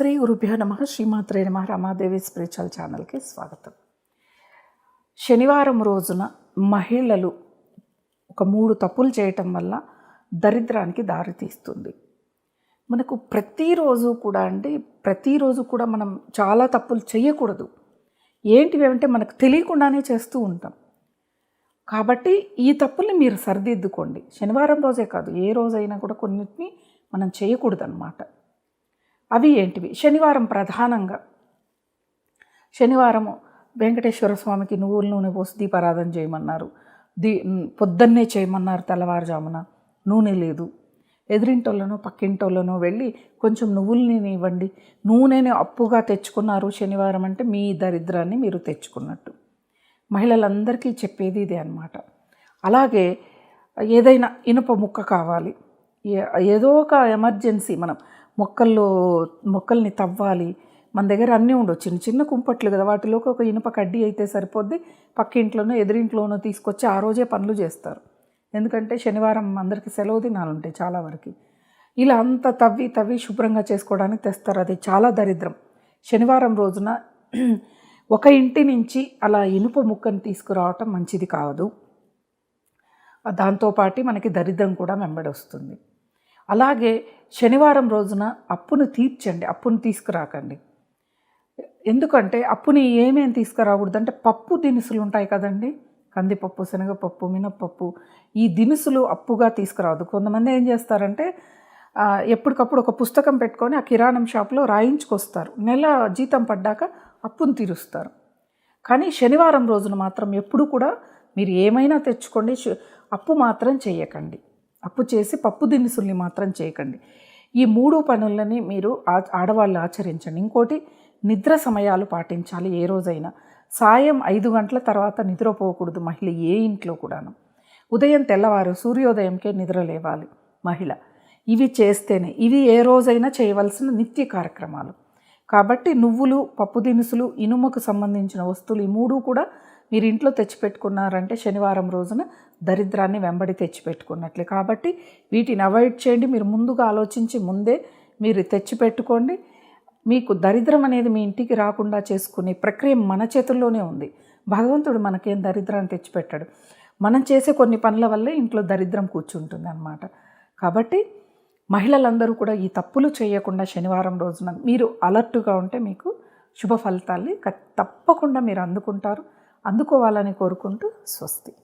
శ్రీ గురుభ్యో నమ. శ్రీమాత్రే నమ. రమాదేవి స్పిరిచువల్ ఛానల్కి స్వాగతం. శనివారం రోజున మహిళలు ఒక మూడు తప్పులు చేయటం వల్ల దరిద్రానికి దారితీస్తుంది మనకు ప్రతిరోజు కూడా అండి ప్రతిరోజు కూడా మనం చాలా తప్పులు చేయకూడదు. ఏంటివి అంటే మనకు తెలియకుండానే చేస్తూ ఉంటాం. కాబట్టి ఈ తప్పుల్ని మీరు సరిదిద్దుకోండి. శనివారం రోజే కాదు ఏ రోజైనా కూడా కొన్నిటిని మనం చేయకూడదు అవి ఏంటివి? శనివారం ప్రధానంగా. శనివారము వెంకటేశ్వర స్వామికి నువ్వుల నూనె పోసి దీపారాధన చేయమన్నారు. దీ పొద్దున్నే చేయమన్నారు తెల్లవారుజామున. నూనె లేదు. ఎదిరింటోళ్ళనో పక్కింటోళ్ళనో వెళ్ళి కొంచెం నువ్వుల నూనె ఇవ్వండి. నూనెని అప్పుగా తెచ్చుకున్నారు శనివారం అంటే మీ దరిద్రాన్ని మీరు తెచ్చుకున్నట్టు. మహిళలందరికీ చెప్పేది ఇదే అనమాట అలాగే ఏదైనా ఇనుప ముక్క కావాలి. ఏదో ఒక ఎమర్జెన్సీ మనం మొక్కల్లో మొక్కల్ని తవ్వాలి. మన దగ్గర అన్నీ ఉండవు. చిన్న చిన్న కుంపట్లు కదా వాటిలోకి ఒక ఇనుప కడ్డీ అయితే సరిపోద్ది. పక్కింట్లోనో ఎదురింట్లోనో తీసుకొచ్చి ఆ రోజే పనులు చేస్తారు. ఎందుకంటే శనివారం అందరికీ సెలవు దినాలు ఉంటాయి చాలా వరకు. ఇలా అంత తవ్వి తవ్వి శుభ్రంగా చేసుకోవడానికి తెస్తారు. అది చాలా దరిద్రం. శనివారం రోజున ఒక ఇంటి నుంచి అలా ఇనుప ముక్కను తీసుకురావటం మంచిది కాదు. దాంతోపాటు మనకి దరిద్రం కూడా వెంబడొస్తుంది అలాగే శనివారం రోజున అప్పును తీర్చండి అప్పును తీసుకురాకండి. ఎందుకంటే అప్పుని ఏమేమి తీసుకురాకూడదు అంటే పప్పు దినుసులు ఉంటాయి కదండి. కందిపప్పు శనగపప్పు మినప్పప్పు ఈ దినుసులు అప్పుగా తీసుకురావద్దు. కొంతమంది ఏం చేస్తారంటే ఎప్పటికప్పుడు ఒక పుస్తకం పెట్టుకొని ఆ కిరాణం షాప్లో రాయించుకొస్తారు. నెల జీతం పడ్డాక అప్పును తీరుస్తారు. కానీ శనివారం రోజున మాత్రం ఎప్పుడు కూడా మీరు ఏమైనా తెచ్చుకోండి అప్పు మాత్రం చేయకండి. అప్పు చేసి పప్పు దినుసుల్ని మాత్రం చేయకండి. ఈ మూడు పనులని మీరు ఆ- ఆడవాళ్ళు ఆచరించండి. ఇంకోటి నిద్ర సమయాలు పాటించాలి ఏ రోజైనా. సాయం ఐదు గంటల తర్వాత నిద్రపోకూడదు మహిళ ఏ ఇంట్లో కూడాను. ఉదయం తెల్లవారు సూర్యోదయంకే నిద్ర లేవాలి మహిళ. ఇవి చేస్తేనే ఇవి ఏ రోజైనా చేయవలసిన నిత్య కార్యక్రమాలు. కాబట్టి నువ్వులు పప్పు దినుసులు ఇనుముకు సంబంధించిన వస్తువులు ఈ మూడు కూడా మీరు ఇంట్లో తెచ్చిపెట్టుకున్నారంటే శనివారం రోజున దరిద్రాన్ని వెంబడి తెచ్చిపెట్టుకున్నట్లే. కాబట్టి వీటిని అవాయిడ్ చేయండి. మీరు ముందుగా ఆలోచించి ముందే మీరు తెచ్చిపెట్టుకోండి. మీకు దరిద్రం అనేది మీ ఇంటికి రాకుండా చేసుకునే ప్రక్రియ మన చేతుల్లోనే ఉంది. భగవంతుడు మనకేం దరిద్రాన్ని తెచ్చిపెట్టాడు? మనం చేసే కొన్ని పనుల వల్లే ఇంట్లో దరిద్రం కూర్చుంటుంది అనమాట కాబట్టి మహిళలందరూ కూడా ఈ తప్పులు చేయకుండా శనివారం రోజున మీరు అలర్ట్గా ఉంటే మీకు శుభ ఫలితాల్ని తప్పకుండా మీరు అందుకుంటారు. అందుకోవాలని కోరుకుంటూ స్వస్తి.